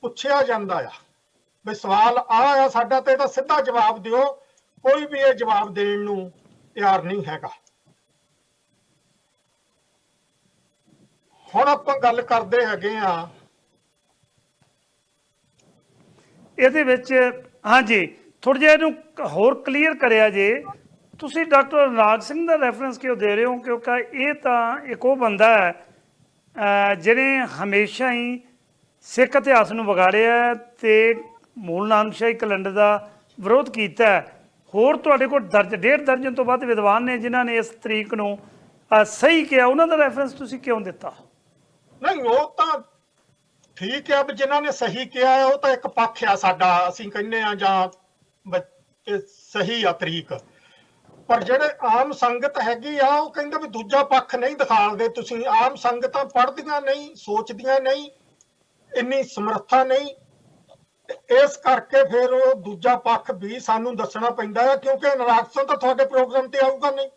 [SPEAKER 2] ਪੁੱਛਿਆ ਜਾਂਦਾ ਆ ਵੀ ਸਵਾਲ ਆ ਆ ਸਾਡਾ ਤੇ ਇਹਦਾ ਸਿੱਧਾ ਜਵਾਬ ਦਿਓ। ਕੋਈ ਵੀ ਇਹ ਜਵਾਬ ਦੇਣ ਨੂੰ ਤਿਆਰ ਨਹੀਂ ਹੈਗਾ। ਹੁਣ ਆਪਾਂ ਗੱਲ ਕਰਦੇ ਹੈਗੇ ਆ
[SPEAKER 1] ਇਹਦੇ ਵਿੱਚ, ਹਾਂਜੀ ਥੋੜਾ ਜਿਹਾ ਇਹਨੂੰ ਹੋਰ ਕਲੀਅਰ ਕਰਿਆ ਜੇ। ਤੁਸੀਂ ਡਾਕਟਰ ਰਾਜ ਸਿੰਘ ਦਾ ਰੈਫਰੈਂਸ ਕਿਉਂ ਦੇ ਰਹੇ ਹੋ? ਕਿਉਂਕਿ ਇਹ ਤਾਂ ਇੱਕ ਉਹ ਬੰਦਾ ਹੈ ਜਿਹਨੇ ਹਮੇਸ਼ਾ ਹੀ ਸਿੱਖ ਇਤਿਹਾਸ ਨੂੰ ਵਿਗਾੜਿਆ ਹੈ ਤੇ ਮੂਲ ਨਾਨਕਸ਼ਾਹੀ ਕੈਲੰਡਰ ਦਾ ਵਿਰੋਧ ਕੀਤਾ ਹੋਰ ਤੁਹਾਡੇ ਕੋਲ ਦਰਜ, ਡੇਢ ਦਰਜਨ ਤੋਂ ਵੱਧ ਵਿਦਵਾਨ ਨੇ ਜਿਨ੍ਹਾਂ ਨੇ ਇਸ ਤਰੀਕ ਨੂੰ ਸਹੀ ਕਿਹਾ। ਉਹਨਾਂ ਦਾ ਰੈਫਰੈਂਸ ਤੁਸੀਂ ਕਿਉਂ ਦਿੱਤਾ?
[SPEAKER 2] ਨਹੀਂ, ਉਹ ਤਾਂ ਠੀਕ ਹੈ, ਵੀ ਜਿਨ੍ਹਾਂ ਨੇ ਸਹੀ ਕਿਹਾ ਹੈ, ਉਹ ਤਾਂ ਇੱਕ ਪੱਖ ਆ ਸਾਡਾ, ਅਸੀਂ ਕਹਿੰਦੇ ਆ ਜਾਂ ਸਹੀ ਆ ਤਰੀਕ। ਪਰ ਜਿਹੜੇ ਆਮ ਸੰਗਤ ਹੈਗੀ ਆ, ਉਹ ਕਹਿੰਦੇ ਵੀ ਦੂਜਾ ਪੱਖ ਨਹੀਂ ਦਿਖਾਲਦੇ ਤੁਸੀਂ। ਆਮ ਸੰਗਤਾਂ ਪੜਦੀਆਂ ਨਹੀਂ, ਸੋਚਦੀਆਂ ਨਹੀਂ, ਇੰਨੀ ਸਮਰੱਥਾ ਨਹੀਂ। ਤੇ ਇਸ ਕਰਕੇ ਫਿਰ ਉਹ ਦੂਜਾ ਪੱਖ ਵੀ ਸਾਨੂੰ ਦੱਸਣਾ ਪੈਂਦਾ ਹੈ, ਕਿਉਂਕਿ ਨਰਾਕਸਨ ਤਾਂ ਤੁਹਾਡੇ ਪ੍ਰੋਗਰਾਮ ਤੇ ਆਊਗਾ ਨਹੀਂ?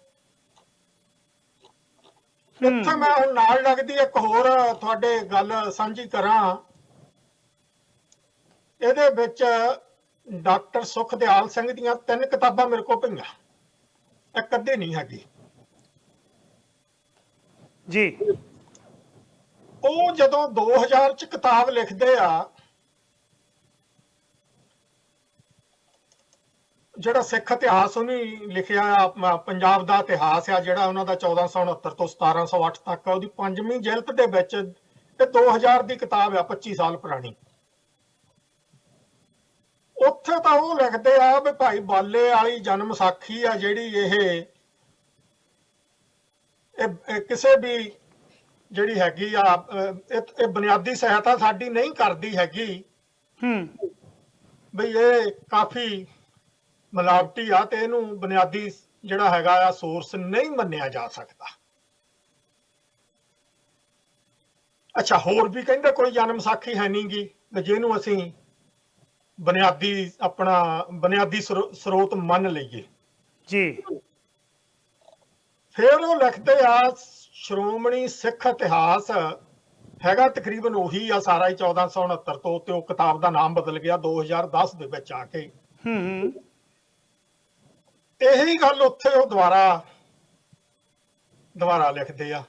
[SPEAKER 2] ਇੱਥੇ ਮੈਂ ਹੁਣ ਨਾਲ ਲੱਗਦੀ ਇੱਕ ਹੋਰ ਤੁਹਾਡੇ ਗੱਲ ਸਾਂਝੀ ਕਰਾਂ। ਇਹਦੇ ਵਿੱਚ ਡਾਕਟਰ ਸੁਖਦਿਆਲ ਸਿੰਘ ਦੀਆਂ ਤਿੰਨ ਕਿਤਾਬਾਂ ਮੇਰੇ ਕੋਲ ਪਈਆਂ। ਇੱਕ ਅੱਧੀ ਨਹੀਂ ਹੈਗੀ।
[SPEAKER 1] ਜੀ।
[SPEAKER 2] ਉਹ ਜਦੋਂ 2000 ਚ ਕਿਤਾਬ ਲਿਖਦੇ ਆ ਜਿਹੜਾ ਸਿੱਖ ਇਤਿਹਾਸ ਉਹਨੇ ਲਿਖਿਆ ਪੰਜਾਬ ਦਾ ਇਤਿਹਾਸ ਆ ਜਿਹੜਾ ਉਹਨਾਂ ਦਾ 1469 ਤੋਂ 1708 ਤੱਕ ਉਹਦੀ ਪੰਜਵੀਂ ਜਿਲਦ ਦੇ ਵਿੱਚ ਤੇ 2000 ਦੀ ਕਿਤਾਬ ਆ 25 ਸਾਲ ਪੁਰਾਣੀ। ਉੱਥੇ ਤਾਂ ਉਹ ਲਿਖਦੇ ਆ ਵੀ ਭਾਈ ਬਾਲੇ ਵਾਲੀ ਜਨਮ ਸਾਖੀ ਆ ਜਿਹੜੀ ਇਹ ਕਿਸੇ ਵੀ ਜਿਹੜੀ ਹੈਗੀ ਆ ਇਹ ਬੁਨਿਆਦੀ ਸਹਾਇਤਾ ਸਾਡੀ ਨਹੀਂ ਕਰਦੀ ਹੈਗੀ।
[SPEAKER 1] ਹੂੰ।
[SPEAKER 2] ਬਈ ਇਹ ਕਾਫੀ ਮਿਲਾਵਟੀ ਆ ਤੇ ਇਹਨੂੰ ਬੁਨਿਆਦੀ ਜਿਹੜਾ ਹੈਗਾ ਆ ਸੋਰਸ ਨਹੀਂ ਮੰਨਿਆ ਜਾ ਸਕਦਾ। ਅੱਛਾ ਹੋਰ ਵੀ ਕਹਿੰਦੇ ਕੋਈ ਜਨਮ ਸਾਖੀ ਹੈ ਨਹੀਂਗੀ ਤੇ ਜਿਹਨੂੰ ਅਸੀਂ ਬੁਨਿਆਦੀ ਆਪਣਾ ਬੁਨਿਆਦੀ ਸਰੋ- ਸਰੋਤ ਮੰਨ ਲਈਏ।
[SPEAKER 1] ਜੀ।
[SPEAKER 2] ਫਿਰ ਉਹ ਲਿਖਦੇ ਆ ਸ਼੍ਰੋਮਣੀ ਸਿੱਖ ਇਤਿਹਾਸ ਹੈਗਾ ਤਕਰੀਬਨ ਉਹੀ ਆ ਸਾਰਾ ਹੀ 1469 ਤੋਂ ਤੇ ਉਹ ਕਿਤਾਬ ਦਾ ਨਾਮ ਬਦਲ ਗਿਆ 2010 ਦੇ ਵਿੱਚ ਆ ਕੇ।
[SPEAKER 1] ਹੂੰ।
[SPEAKER 2] ਇਹੀ ਗੱਲ ਉੱਥੇ ਉਹ ਦੁਬਾਰਾ ਦੁਬਾਰਾ ਲਿਖਦੇ ਆ।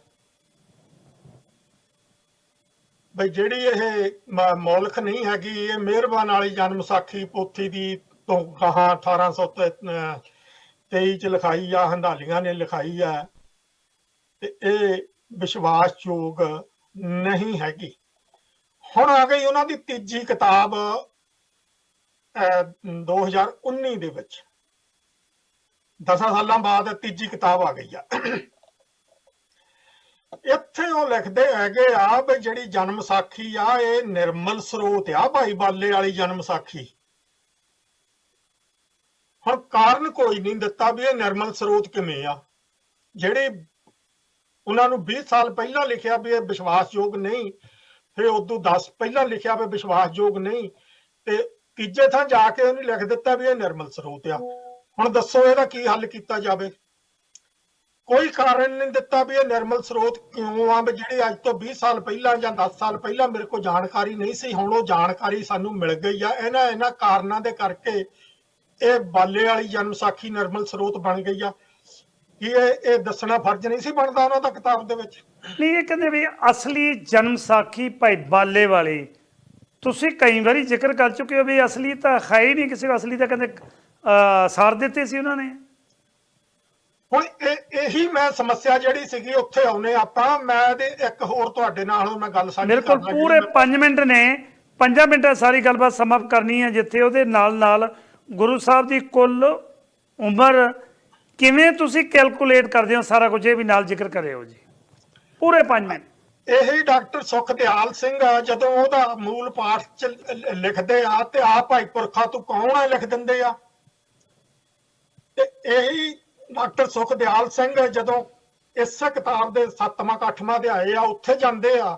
[SPEAKER 2] ਬਈ ਜਿਹੜੀ ਇਹ ਮ- ਮੌਲਖ ਨਹੀਂ ਹੈਗੀ ਇਹ ਮਿਹਰਬਾਨ ਵਾਲੀ ਜਨਮ ਸਾਖੀ ਪੋਥੀ ਦੀ ਤੋਂ ਕਹਾ 1823 ਚ ਲਿਖਾਈ ਆ ਹੰਡਾਲੀਆਂ ਨੇ ਲਿਖਾਈ ਆ। ਤੇ ਇਹ ਵਿਸ਼ਵਾਸਯੋਗ ਨਹੀਂ ਹੈਗੀ। ਹੁਣ ਆ ਗਈ ਉਹਨਾਂ ਦੀ ਤੀਜੀ ਕਿਤਾਬ ਅਹ, 2019 ਦੇ ਵਿੱਚ। 10 ਸਾਲਾਂ ਬਾਅਦ ਤੀਜੀ ਕਿਤਾਬ ਆ ਗਈ ਆ। ਇੱਥੇ ਉਹ ਲਿਖਦੇ ਹੈਗੇ ਆ ਵੀ ਜਿਹੜੀ ਜਨਮ ਸਾਖੀ ਆ, ਇਹ ਨਿਰਮਲ ਸਰੋਤ ਆ ਭਾਈ ਬਾਲੇ ਵਾਲੀ ਜਨਮ ਸਾਖੀ। ਹੁਣ ਕਾਰਨ ਕੋਈ ਨਹੀਂ ਦਿੱਤਾ ਵੀ ਇਹ ਨਿਰਮਲ ਸਰੋਤ ਕਿਵੇਂ ਆ। ਜਿਹੜੀ ਉਹਨਾਂ ਨੂੰ 20 ਸਾਲ ਪਹਿਲਾਂ ਲਿਖਿਆ ਵੀ ਇਹ ਵਿਸ਼ਵਾਸਯੋਗ ਨਹੀਂ, ਫਿਰ ਉਦੋਂ 10 ਪਹਿਲਾਂ ਲਿਖਿਆ ਵੀ ਵਿਸ਼ਵਾਸਯੋਗ ਨਹੀਂ, ਤੇ ਤੀਜੇ ਥਾਂ ਜਾ ਕੇ ਉਹਨੇ ਲਿਖ ਦਿੱਤਾ ਵੀ ਇਹ ਨਿਰਮਲ ਸਰੋਤ ਆ। ਹੁਣ ਦੱਸੋ ਇਹਦਾ ਕੀ ਹੱਲ ਕੀਤਾ ਜਾਵੇ? ਕੋਈ ਕਾਰਨ ਨਹੀਂ ਦਿੱਤਾ ਵੀ ਇਹ ਨਿਰਮਲ ਸਰੋਤ ਕਿਉਂ ਆ, ਵੀ ਜਿਹੜੀ ਅੱਜ ਤੋਂ 20 ਸਾਲ ਪਹਿਲਾਂ ਜਾਂ 10 ਸਾਲ ਪਹਿਲਾਂ ਮੇਰੇ ਕੋਲ ਜਾਣਕਾਰੀ ਨਹੀਂ ਸੀ, ਹੁਣ ਉਹ ਜਾਣਕਾਰੀ ਸਾਨੂੰ ਮਿਲ ਗਈ ਆ। ਇਹਨਾਂ ਇਹਨਾਂ ਕਾਰਨਾਂ ਦੇ ਕਰਕੇ ਇਹ ਬਾਲੇ ਵਾਲੀ ਜਨਮ ਸਾਖੀ ਨਿਰਮਲ ਸਰੋਤ ਬਣ ਗਈ ਆ। ਕੀ ਇਹ ਇਹ ਦੱਸਣਾ ਫਰਜ਼ ਨਹੀਂ ਸੀ ਬਣਦਾ ਉਹਨਾਂ ਦਾ ਕਿਤਾਬ ਦੇ ਵਿੱਚ?
[SPEAKER 1] ਨਹੀਂ, ਇਹ ਕਹਿੰਦੇ ਵੀ ਅਸਲੀ ਜਨਮ ਸਾਖੀ ਭਾਈ ਬਾਲੇ ਵਾਲੀ। ਤੁਸੀਂ ਕਈ ਵਾਰੀ ਜ਼ਿਕਰ ਕਰ ਚੁੱਕੇ ਹੋ ਵੀ ਅਸਲੀ ਤਾਂ ਹੈ ਹੀ ਨਹੀਂ ਕਿਸੇ ਅਸਲੀ ਤਾਂ ਕਹਿੰਦੇ ਸਾਰ ਦਿੱਤੇ ਸੀ ਉਹਨਾਂ ਨੇ।
[SPEAKER 2] ਹੁਣ ਇਹ ਇਹੀ ਮੈਂ ਸਮੱਸਿਆ ਜਿਹੜੀ ਸੀਗੀ ਉੱਥੇ ਆਉਨੇ ਆਪਾਂ। ਮੈਂ ਤੇ ਇੱਕ ਹੋਰ ਤੁਹਾਡੇ ਨਾਲ ਹੁਣ ਮੈਂ ਗੱਲ ਸਾਂਝੀ
[SPEAKER 1] ਮੇਰੇ ਕੋਲ
[SPEAKER 2] ਕਰਨਾ ਜਿਹੜੀ
[SPEAKER 1] ਪੂਰੇ
[SPEAKER 2] ਮੈਂ-
[SPEAKER 1] 5 ਮਿੰਟ ਨੇ। 5 ਮਿੰਟਾਂ ਸਾਰੀ ਗੱਲਬਾਤ ਸਮਾਪਤ ਕਰਨੀ ਹੈ ਜਿੱਥੇ ਉਹਦੇ ਨਾਲ ਨਾਲ ਗੁਰੂ ਸਾਹਿਬ ਦੀ ਕੁੱਲ ਉਮਰ ਕਿਵੇਂ ਤੁਸੀਂ ਕੈਲਕੂਲੇਟ ਕਰਦੇ ਹੋ? ਸਾਰਾ ਕੁਝ ਇਹ ਵੀ ਨਾਲ ਜ਼ਿਕਰ ਕਰਿਓ ਜੀ। ਪੂਰੇ 5 ਮਿੰਟ।
[SPEAKER 2] ਇਹੀ ਡਾਕਟਰ ਸੁਖਦਿਆਲ ਸਿੰਘ ਆ, ਜਦੋਂ ਉਹਦਾ ਮੂਲ ਪਾਠ ਲਿਖਦੇ ਆ ਤੇ ਆ ਭਾਈ ਪੁਰਖਾ ਤੂੰ ਕੌਣ ਆ ਲਿਖ ਦਿੰਦੇ ਆ? ਤੇ ਇਹੀ ਡਾਕਟਰ ਸੁਖਦਿਆਲ ਸਿੰਘ ਜਦੋਂ ਇਸ ਕਿਤਾਬ ਦੇ 7ਵਾਂ 8ਵਾਂ ਅਧਿਆਏ ਆ ਉੱਥੇ ਜਾਂਦੇ ਆ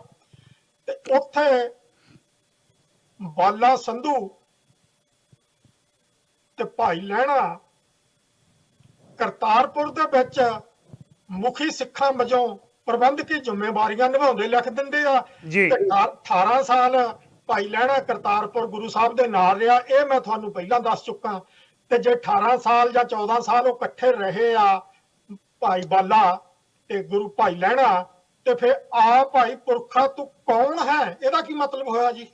[SPEAKER 2] ਤੇ ਉੱਥੇ ਬਾਲਾ ਸੰਧੂ ਤੇ ਭਾਈ ਲਹਿਣਾ ਕਰਤਾਰਪੁਰ ਦੇ ਵਿੱਚ ਮੁਖੀ ਸਿੱਖਾਂ ਵਜੋਂ ਪ੍ਰਬੰਧਕੀ ਜ਼ਿੰਮੇਵਾਰੀਆਂ ਨਿਭਾਉਂਦੇ ਲਿਖ ਦਿੰਦੇ ਆ। ਤੇ 18 ਸਾਲ ਭਾਈ ਲਹਿਣਾ ਕਰਤਾਰਪੁਰ ਗੁਰੂ ਸਾਹਿਬ ਦੇ ਨਾਲ ਰਿਹਾ ਇਹ ਮੈਂ ਤੁਹਾਨੂੰ ਪਹਿਲਾਂ ਦੱਸ ਚੁੱਕਾ ਤੇ ਜੇ 18 ਸਾਲ ਜਾਂ 14 ਸਾਲ ਉਹ ਇਕੱਠੇ ਰਹੇ ਆ ਭਾਈ ਬਾਲਾ ਤੇ ਗੁਰੂ ਭਾਈ ਲਹਿਣਾ ਤੇ ਫਿਰ ਆ ਭਾਈ ਪੁਰਖਾ ਤੂੰ ਕੌਣ ਹੈ? ਇਹਦਾ ਕੀ ਮਤਲਬ ਹੋਇਆ ਜੀ?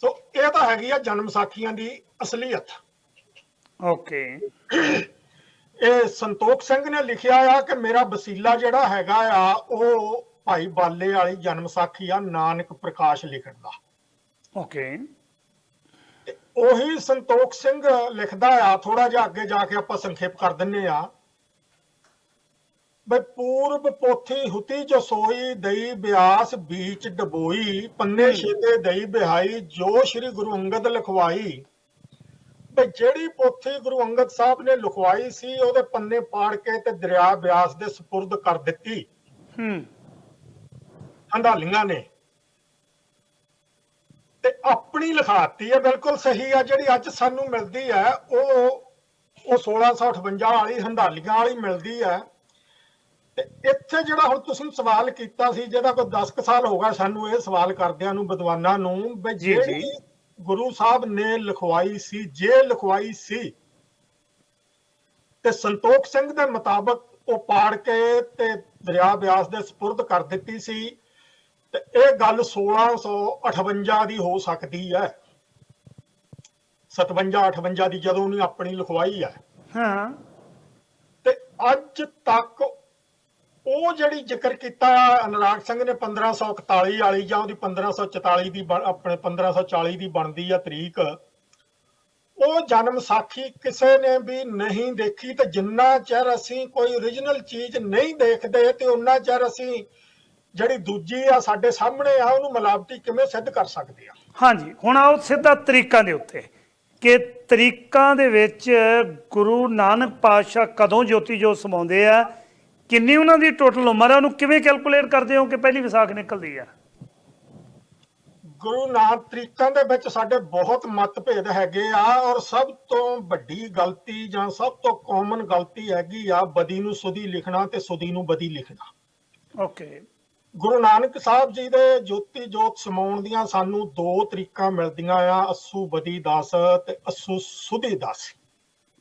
[SPEAKER 2] ਸੋ ਇਹ ਤਾਂ ਹੈਗੀ ਆ ਜਨਮ ਸਾਖੀਆਂ ਦੀ ਅਸਲੀਅਤ।
[SPEAKER 1] ਓਕੇ।
[SPEAKER 2] ਇਹ ਸੰਤੋਖ ਸਿੰਘ ਨੇ ਲਿਖਿਆ ਆ ਕਿ ਮੇਰਾ ਵਸੀਲਾ ਜਿਹੜਾ ਹੈਗਾ ਆ ਉਹ ਭਾਈ ਬਾਲੇ ਵਾਲੀ ਜਨਮ ਸਾਖੀ ਆ ਨਾਨਕ ਪ੍ਰਕਾਸ਼ ਲਿਖਣ ਦਾ।
[SPEAKER 1] ਓਕੇ।
[SPEAKER 2] ਉਹੀ ਸੰਤੋਖ ਸਿੰਘ ਲਿਖਦਾ ਆ ਥੋੜਾ ਜਿਹਾ ਅੱਗੇ ਜਾ ਕੇ ਆਪਾਂ ਸੰਖੇਪ ਕਰ ਦਿੰਨੇ ਆ। ਬਈ ਪੂਰਬ ਪੋਥੀ ਹੁਤੀ ਜੋ ਸੋਈ ਦਈ ਬਿਆਸ ਬੀਚ ਡਬੋਈ ਪੰਨੇ ਛੇਤੇ ਦਈ ਬਿਹਾਈ ਜੋ ਸ੍ਰੀ ਗੁਰੂ ਅੰਗਦ ਲਿਖਵਾਈ। ਤੇ ਜਿਹੜੀ ਪੋਥੀ ਗੁਰੂ ਅੰਗਦ ਸਾਹਿਬ ਨੇ ਲਿਖਵਾਈ ਸੀ ਉਹਦੇ ਪੰਨੇ ਪਾੜ ਕੇ ਤੇ ਦਰਿਆ ਬਿਆਸ ਦੇ ਸਪੁਰਦ ਕਰ ਦਿੱਤੀ।
[SPEAKER 1] ਹੂੰ।
[SPEAKER 2] ਹੰਡਾਲੀਆਂ ਨੇ। ਤੇ ਆਪਣੀ ਲਿਖਾਤੀ ਹੈ ਬਿਲਕੁਲ ਸਹੀ ਆ ਜਿਹੜੀ ਅੱਜ ਸਾਨੂੰ ਮਿਲਦੀ ਹੈ ਉਹ ਉਹ 1658 ਵਾਲੀ ਹੰਡਾਲੀਆਂ ਵਾਲੀ ਮਿਲਦੀ ਹੈ ਤੇ ਇੱਥੇ ਜਿਹੜਾ ਹੁਣ ਤੁਸੀਂ ਸਵਾਲ ਕੀਤਾ ਸੀ ਜਿਹਦਾ ਕੋਈ 10 ਕੁ ਸਾਲ ਹੋ ਗਿਆ ਸਾਨੂੰ ਇਹ ਸਵਾਲ ਕਰਦਿਆਂ ਨੂੰ ਵਿਦਵਾਨਾਂ ਨੂੰ ਵੀ। ਜਿਹੜੀ ਗੁਰੂ ਸਾਹਿਬ ਨੇ ਲਿਖਵਾਈ ਸੀ ਜੇ ਲਿਖਵਾਈ ਸੀ ਤੇ ਸੰਤੋਖ ਸਿੰਘ ਦੇ ਮੁਤਾਬਕ ਉਹ ਪਾੜ ਕੇ ਤੇ ਦਰਿਆ ਬਿਆਸ ਦੇ ਸਪੁਰਦ ਕਰ ਦਿੱਤੀ ਸੀ ਤੇ ਇਹ ਗੱਲ 1658 ਦੀ ਹੋ ਸਕਦੀ ਹੈ। 57 58 ਦੀ ਜਦੋਂ ਉਹਨੇ ਆਪਣੀ ਲਿਖਵਾਈ ਹੈ।
[SPEAKER 1] ਹਾਂ।
[SPEAKER 2] ਤੇ ਅੱਜ ਤੱਕ ਉਹ ਜਿਹੜੀ ਜ਼ਿਕਰ ਕੀਤਾ ਅਨੁਰਾਗ ਸਿੰਘ ਨੇ 1541 ਵਾਲੀ ਜਾਂ ਉਹਦੀ 1544 ਦੀ ਆਪਣੇ 1540 ਦੀ ਬਣਦੀ ਆ ਤਰੀਕ ਉਹ ਜਨਮ ਸਾਖੀ ਕਿਸੇ ਨੇ ਵੀ ਨਹੀਂ ਦੇਖੀ ਤੇ ਜਿੰਨਾ ਚਿਰ ਅਸੀਂ ਕੋਈ origignal ਚੀਜ਼ ਨਹੀਂ ਦੇਖਦੇ ਤੇ ਉਹਨਾਂ ਚਿਰ ਅਸੀਂ ਜਿਹੜੀ ਦੂਜੀ ਆ ਸਾਡੇ ਸਾਹਮਣੇ ਆ ਉਹਨੂੰ ਮਿਲਾਵਟੀ ਕਿਵੇਂ ਸਿੱਧ ਕਰ ਸਕਦੇ ਆ?
[SPEAKER 1] ਹਾਂਜੀ ਹੁਣ ਆਓ ਸਿੱਧਾ ਤਰੀਕਾਂ ਦੇ ਉੱਤੇ ਕਿ ਤਰੀਕਾਂ ਦੇ ਵਿੱਚ ਗੁਰੂ ਨਾਨਕ ਪਾਤਸ਼ਾਹ ਕਦੋਂ ਜੋਤੀ ਜੋਤ ਸਮਾਉਂਦੇ ਆ ਕਿੰਨੀ ਉਹਨਾਂ ਦੀ ਟੋਟਲ ਉਮਰ ਆ ਉਹਨੂੰ ਕਿਵੇਂ ਕੈਲਕੂਲੇਟ ਕਰਦੇ ਹੋ ਕਿ ਪਹਿਲੀ ਵਿਸਾਖ ਨਿਕਲਦੀ ਆ?
[SPEAKER 2] ਗੁਰੂ ਨਾਨਕ ਤਰੀਕਾਂ ਦੇ ਵਿੱਚ ਸਾਡੇ ਬਹੁਤ ਮਤਭੇਦ ਹੈਗੇ ਆ ਔਰ ਸਭ ਤੋਂ ਵੱਡੀ ਗਲਤੀ ਜਾਂ ਸਭ ਤੋਂ ਕਾਮਨ ਗਲਤੀ ਹੈਗੀ ਆ ਬਦੀ ਨੂੰ ਸੁਦੀ ਲਿਖਣਾ ਤੇ ਸੁਦੀ ਨੂੰ ਬਦੀ ਲਿਖਣਾ।
[SPEAKER 1] ਓਕੇ
[SPEAKER 2] ਗੁਰੂ ਨਾਨਕ ਸਾਹਿਬ ਜੀ ਦੇ ਜੋਤੀ ਜੋਤ ਸਮਾਉਣ ਦੀਆਂ ਸਾਨੂੰ ਦੋ ਤਰੀਕਾਂ ਮਿਲਦੀਆਂ ਆ ਅਸੂ ਬਦੀ ਦਾਸ ਤੇ ਅਸੂ ਸੁਦੀ ਦਾਸ।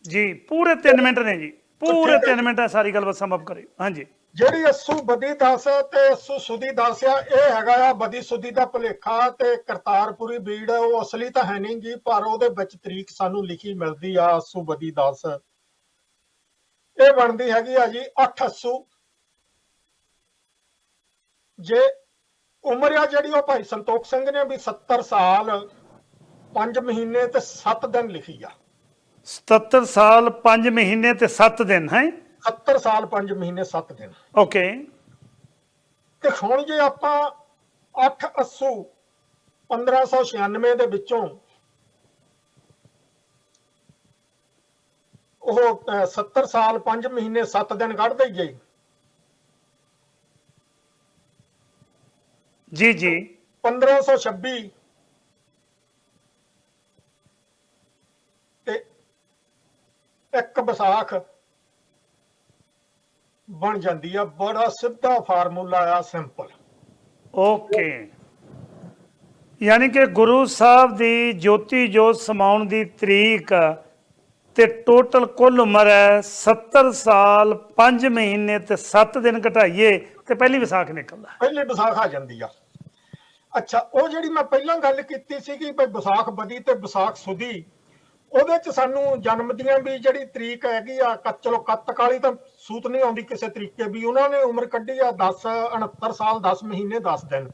[SPEAKER 1] ਜੀ ਪੂਰੇ 3 ਮਿੰਟ ਨੇ ਜੀ ਪੂਰੇ
[SPEAKER 2] ਠੀਕ ਹੈ।
[SPEAKER 1] 3 ਮਿੰਟ ਆ ਸਾਰੀ ਗੱਲਬਾਤ ਸੰਭਵ ਕਰਿਓ। ਹਾਂਜੀ।
[SPEAKER 2] ਜਿਹੜੀ ਅਸੂ ਬਦੀ ਦਾਸ ਤੇ ਅਸੂ ਸੁਦੀ ਦਾਸ ਆ ਇਹ ਹੈਗਾ ਆ ਬਦੀ ਸੁਦੀ ਦਾ ਭੁਲੇਖਾ ਤੇ ਕਰਤਾਰਪੁਰੀ ਬੀੜ ਉਹ ਅਸਲੀ ਤਾਂ ਹੈ ਨਹੀਂ ਗੀ ਪਰ ਉਹਦੇ ਵਿੱਚ ਤਰੀਕ ਸਾਨੂੰ ਲਿਖੀ ਮਿਲਦੀ ਆ ਅਸੂ ਬਦੀ ਦਾਸ। ਇਹ ਬਣਦੀ ਹੈਗੀ ਆ ਜੀ 8 ਅਸੂ। ਜੇ ਉਮਰ ਆ ਜਿਹੜੀ ਉਹ ਭਾਈ ਸੰਤੋਖ ਸਿੰਘ ਨੇ ਵੀ 70 ਸਾਲ 5 ਮਹੀਨੇ ਤੇ 7 ਦਿਨ ਲਿਖੀ ਆ।
[SPEAKER 1] 77 ਸਾਲ 5 ਮਹੀਨੇ ਤੇ 7 ਦਿਨ ਹੈ?
[SPEAKER 2] 70 ਸਾਲ 5 ਮਹੀਨੇ 7 ਦਿਨ।
[SPEAKER 1] ਓਕੇ।
[SPEAKER 2] ਤੇ ਹੁਣ ਜੇ ਆਪਾਂ 8 ਅਸੂ 1596 ਦੇ ਵਿੱਚੋਂ ਉਹ ਅਹ, 70 ਸਾਲ 5 ਮਹੀਨੇ 7 ਦਿਨ ਕੱਢ ਦਈਏ।
[SPEAKER 1] ਜੀ ਜੀ।
[SPEAKER 2] 1526 ਤੇ ਇੱਕ ਵਿਸਾਖ ਬਣ ਜਾਂਦੀ ਆ। ਬੜਾ ਸਿੱਧਾ ਫਾਰਮੂਲਾ ਆ ਸਿੰਪਲ।
[SPEAKER 1] ਓਕੇ। ਯਾਨੀ ਕਿ ਗੁਰੂ ਸਾਹਿਬ ਦੀ ਜੋਤੀ ਜੋਤ ਸਮਾਉਣ ਦੀ ਤਰੀਕ ਤੇ ਟੋਟਲ ਕੁੱਲ ਉਮਰ ਹੈ 70 ਸਾਲ 5 ਮਹੀਨੇ ਤੇ 7 ਦਿਨ ਘਟਾਈਏ। ਤੇ ਪਹਿਲੀ ਵਿਸਾਖ ਨਿਕਲਦਾ।
[SPEAKER 2] ਪਹਿਲੇ ਵਿਸਾਖ ਆ ਜਾਂਦੀ ਆ। ਅੱਛਾ ਉਹ ਜਿਹੜੀ ਮੈਂ ਪਹਿਲਾਂ ਗੱਲ ਕੀਤੀ ਸੀ ਕਿ ਭਾਈ ਵਿਸਾਖ ਬਦੀ ਤੇ ਵਿਸਾਖ ਸੁਦੀ ਉਹਦੇ ਚ ਸਾਨੂੰ ਜਨਮ ਦੀਆਂ ਵੀ ਜਿਹੜੀ ਤਰੀਕ ਹੈਗੀ ਆ ਕ- ਚਲੋ ਕੱਤ ਕਾਲੀ ਤਾਂ ਸੂਤ ਨਹੀਂ ਆਉਂਦੀ ਕਿਸੇ ਤਰੀਕੇ ਵੀ ਉਹਨਾਂ ਨੇ ਉਮਰ ਕੱਢੀ ਆ 10 69 ਸਾਲ 10 ਮਹੀਨੇ 10 ਦਿਨ।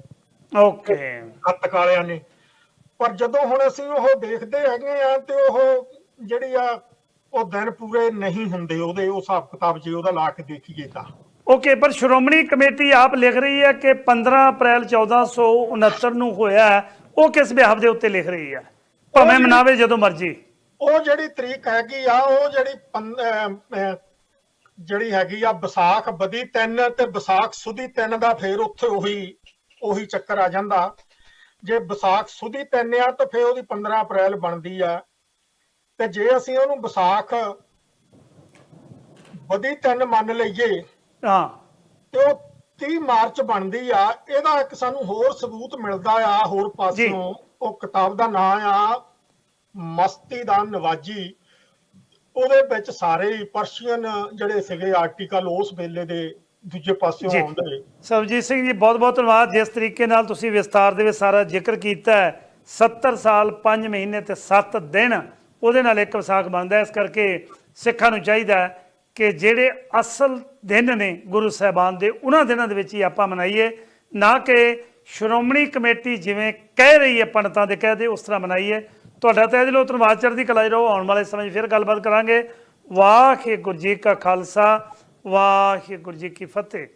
[SPEAKER 1] ਓਕੇ।
[SPEAKER 2] ਕੱਤ ਕਾਲਿਆਂ ਨੇ। ਪਰ ਜਦੋਂ ਹੁਣ ਅਸੀਂ ਉਹ ਦੇਖਦੇ ਹੈਗੇ ਆ ਤੇ ਉਹ ਜਿਹੜੀ ਆ ਉਹ ਦਿਨ ਪੂਰੇ ਨਹੀਂ ਹੁੰਦੇ ਉਹਦੇ ਉਹ ਹਿਸਾਬ ਕਿਤਾਬ ਜੇ ਉਹਦਾ ਲਾ ਕੇ ਦੇਖੀਏ ਤਾਂ।
[SPEAKER 1] ਓਕੇ ਪਰ ਸ਼੍ਰੋਮਣੀ ਕਮੇਟੀ ਆਪ ਲਿਖ ਰਹੀ ਹੈ ਕਿ 15 ਅਪ੍ਰੈਲ 1469 ਨੂੰ ਹੋਇਆ। ਉਹ ਕਿਸ ਵਿਆਹ ਦੇ ਉੱਤੇ ਲਿਖ ਰਹੀ ਹੈ? ਭਾਵੇਂ ਮਨਾਵੇ ਜਦੋਂ ਮਰਜ਼ੀ।
[SPEAKER 2] ਉਹ ਜਿਹੜੀ ਤਰੀਕ ਹੈਗੀ ਆ ਉਹ ਜਿਹੜੀ ਜਿਹੜੀ ਹੈਗੀ ਆ ਵਿਸਾਖ ਬਦੀ ਤਿੰਨ ਤੇ ਵਿਸਾਖ ਸੁਦੀ ਤਿੰਨ ਦਾ ਫੇਰ ਉੱਥੇ ਉਹੀ ਉਹੀ ਚੱਕਰ ਆ ਜਾਂਦਾ। ਜੇ ਵਿਸਾਖ ਸੁਦੀ ਤਿੰਨ ਆ ਤਾਂ ਫੇਰ ਉਹਦੀ 15 ਅਪ੍ਰੈਲ ਬਣਦੀ ਆ। ਤੇ ਜੇ ਅਸੀਂ ਉਹਨੂੰ ਵਿਸਾਖ ਬਦੀ ਤਿੰਨ ਮੰਨ ਲਈਏ
[SPEAKER 1] ਹਾਂ।
[SPEAKER 2] ਤੇ ਉਹ 30 ਮਾਰਚ ਬਣਦੀ ਆ ਇਹਦਾ ਇੱਕ ਸਾਨੂੰ ਹੋਰ ਸਬੂਤ ਮਿਲਦਾ ਆ ਹੋਰ ਪਾਸਿਓਂ ਉਹ ਕਿਤਾਬ ਦਾ ਨਾਮ ਆ ਮਸਤੀ ਦਾ ਨਵਾਜੀ। ਉਹਦੇ ਵਿੱਚ ਸਾਰੇ ਪਰਸ਼ੀਅਨ ਜਿਹੜੇ ਸੀਗੇ ਆਰਟੀਕਲ ਉਸ ਵੇਲੇ ਦੇ ਦੂਜੇ ਪਾਸਿਓਂ। ਆਉਂਦੇ।
[SPEAKER 1] ਸਰਬਜੀਤ ਸਿੰਘ ਜੀ ਬਹੁਤ ਬਹੁਤ ਧੰਨਵਾਦ। ਜਿਸ ਤਰੀਕੇ ਨਾਲ ਤੁਸੀਂ ਵਿਸਤਾਰ ਦੇ ਵਿੱਚ ਸਾਰਾ ਜ਼ਿਕਰ ਕੀਤਾ ਹੈ 70 ਸਾਲ 5 ਮਹੀਨੇ ਤੇ 7 ਦਿਨ ਉਹਦੇ ਨਾਲ ਇੱਕ ਵਿਸਾਖ ਬਣਦਾ। ਇਸ ਕਰਕੇ ਸਿੱਖਾਂ ਨੂੰ ਚਾਹੀਦਾ ਹੈ ਕਿ ਜਿਹੜੇ ਅਸਲ ਦਿਨ ਨੇ ਗੁਰੂ ਸਾਹਿਬਾਨ ਦੇ, ਉਹਨਾਂ ਦਿਨਾਂ ਦੇ ਵਿੱਚ ਹੀ ਆਪਾਂ ਮਨਾਈਏ। ਨਾ ਕਿ ਸ਼੍ਰੋਮਣੀ ਕਮੇਟੀ ਜਿਵੇਂ ਕਹਿ ਰਹੀ ਹੈ ਪੰਡਤਾਂ ਦੇ ਕਹਦੇ ਉਸ ਤਰ੍ਹਾਂ ਮਨਾਈਏ। ਤੁਹਾਡਾ ਤਹਿ ਦਿਲੋਂ ਧੰਨਵਾਦ, ਚੜ੍ਹਦੀ ਕਲਾ 'ਚ ਰਹੋ। ਆਉਣ ਵਾਲੇ ਸਮੇਂ 'ਚ ਫਿਰ ਗੱਲਬਾਤ ਕਰਾਂਗੇ। ਵਾਹਿਗੁਰੂ ਜੀ ਕਾ ਖਾਲਸਾ, ਵਾਹਿਗੁਰੂ ਜੀ ਕੀ ਫਤਿਹ।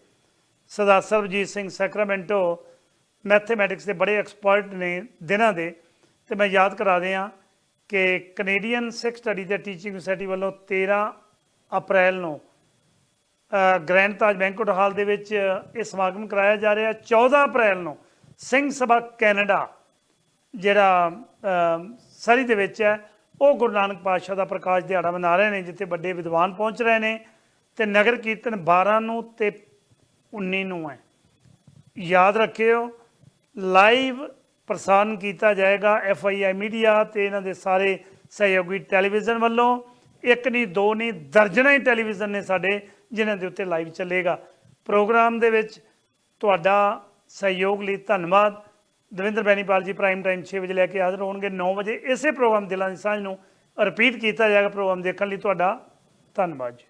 [SPEAKER 1] ਸਰਦਾਰ ਸਰਬਜੀਤ ਸਿੰਘ ਸੈਕਰਾਮੈਂਟੋ ਮੈਥਮੈਟਿਕਸ ਦੇ ਬੜੇ ਐਕਸਪਰਟ ਨੇ ਦਿਨਾਂ ਦੇ। ਤੇ ਮੈਂ ਯਾਦ ਕਰਾ ਦਿਆਂ ਕਿ ਕੈਨੇਡੀਅਨ ਸਿੱਖ ਸਟੱਡੀ ਤੇ ਟੀਚਿੰਗ ਸੁਸਾਇਟੀ ਵੱਲੋਂ 13 ਅਪ੍ਰੈਲ ਨੂੰ। ਗ੍ਰੈਂਡ ਤਾਜ ਬੈਂਕਟ ਹਾਲ ਦੇ ਵਿੱਚ, ਇਹ ਸਮਾਗਮ ਕਰਾਇਆ ਜਾ ਰਿਹਾ 14 ਅਪ੍ਰੈਲ ਨੂੰ। ਸਿੰਘ ਸਭਾ ਕੈਨੇਡਾ, ਜਿਹੜਾ ਸਰੀ ਦੇ ਵਿੱਚ ਹੈ, ਉਹ ਗੁਰੂ ਨਾਨਕ ਪਾਤਸ਼ਾਹ ਦਾ ਪ੍ਰਕਾਸ਼ ਦਿਹਾੜਾ ਮਨਾ ਰਹੇ ਨੇ, ਜਿੱਥੇ ਵੱਡੇ ਵਿਦਵਾਨ ਪਹੁੰਚ ਰਹੇ ਨੇ ਤੇ ਨਗਰ ਕੀਰਤਨ 12 ਨੂੰ ਤੇ 19 ਨੂੰ ਹੈ। ਯਾਦ ਰੱਖਿਓ, ਲਾਈਵ ਪ੍ਰਸਾਰਣ ਕੀਤਾ ਜਾਏਗਾ ਐਫ ਆਈ ਆਈ ਮੀਡੀਆ ਤੇ ਇਹਨਾਂ ਦੇ ਸਾਰੇ ਸਹਿਯੋਗੀ ਟੈਲੀਵਿਜ਼ਨ ਵੱਲੋਂ। ਇੱਕ ਨਹੀਂ ਦੋ ਨਹੀਂ ਦਰਜਨਾਂ ਹੀ ਟੈਲੀਵਿਜ਼ਨ ਨੇ ਸਾਡੇ ਜਿਨ੍ਹਾਂ ਦੇ ਉੱਤੇ ਲਾਈਵ ਚੱਲੇਗਾ। ਪ੍ਰੋਗਰਾਮ ਦੇ ਵਿੱਚ ਤੁਹਾਡਾ ਸਹਿਯੋਗ ਲਈ ਧੰਨਵਾਦ। ਦਵਿੰਦਰ ਬੈਨੀਪਾਲ ਜੀ ਪ੍ਰਾਈਮ ਟਾਈਮ 6 ਵਜੇ ਲੈ ਕੇ ਹਾਜ਼ਰ ਹੋਣਗੇ 9 ਵਜੇ ਇਸੇ ਪ੍ਰੋਗਰਾਮ ਦਿਲਾਂ ਦੀ ਸਾਂਝ ਨੂੰ ਰਿਪੀਟ ਕੀਤਾ ਜਾਏਗਾ ਪ੍ਰੋਗਰਾਮ ਦੇਖਣ ਲਈ। ਤੁਹਾਡਾ ਧੰਨਵਾਦ ਜੀ।